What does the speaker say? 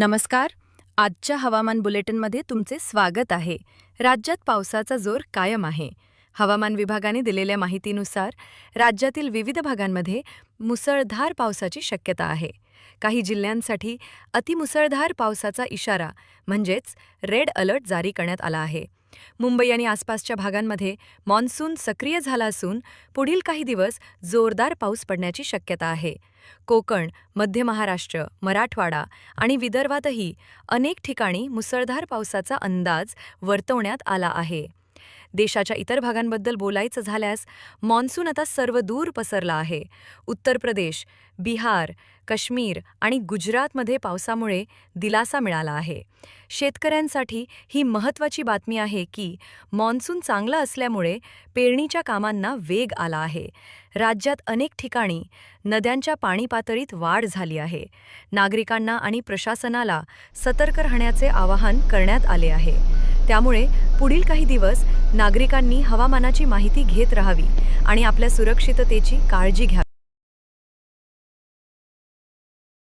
नमस्कार. आजच्या हवामान बुलेटिनमध्ये तुमचे स्वागत आहे. राज्यात पावसाचा जोर कायम आहे. हवामान विभागाने दिलेल्या माहितीनुसार राज्यातील विविध भागांमध्ये मुसळधार पावसाची शक्यता आहे. काही जिल्ह्यांसाठी अतिमुसळधार पावसाचा इशारा म्हणजेच रेड अलर्ट जारी करण्यात आला आहे. मुंबई आणि आसपासच्या भागांमध्ये मान्सून सक्रिय झाला असून पुढील काही दिवस जोरदार पाऊस पडण्याची शक्यता आहे. कोकण मध्य महाराष्ट्र मराठवाडा आणि विदर्भातही अनेक ठिकाणी मुसळधार पावसाचा अंदाज वर्तवण्यात आला आहे. देशाच्या इतर भागांबद्दल बोलायचं झाल्यास मान्सून आता सर्व दूर पसरला आहे. उत्तर प्रदेश बिहार काश्मीर आणि गुजरातमध्ये पावसामुळे दिलासा मिळाला आहे. शेतकऱ्यांसाठी ही महत्त्वाची बातमी आहे की मान्सून चांगला असल्यामुळे पेरणीच्या कामांना वेग आला आहे. राज्यात अनेक ठिकाणी नद्यांच्या पाणी पातळीत वाढ झाली आहे. नागरिकांना आणि प्रशासनाला सतर्क राहण्याचे आवाहन करण्यात आले आहे. त्यामुळे पुढील काही दिवस नागरिकांनी हवामानाची माहिती घेत राहावी आणि आपल्या सुरक्षिततेची काळजी घ्यावी.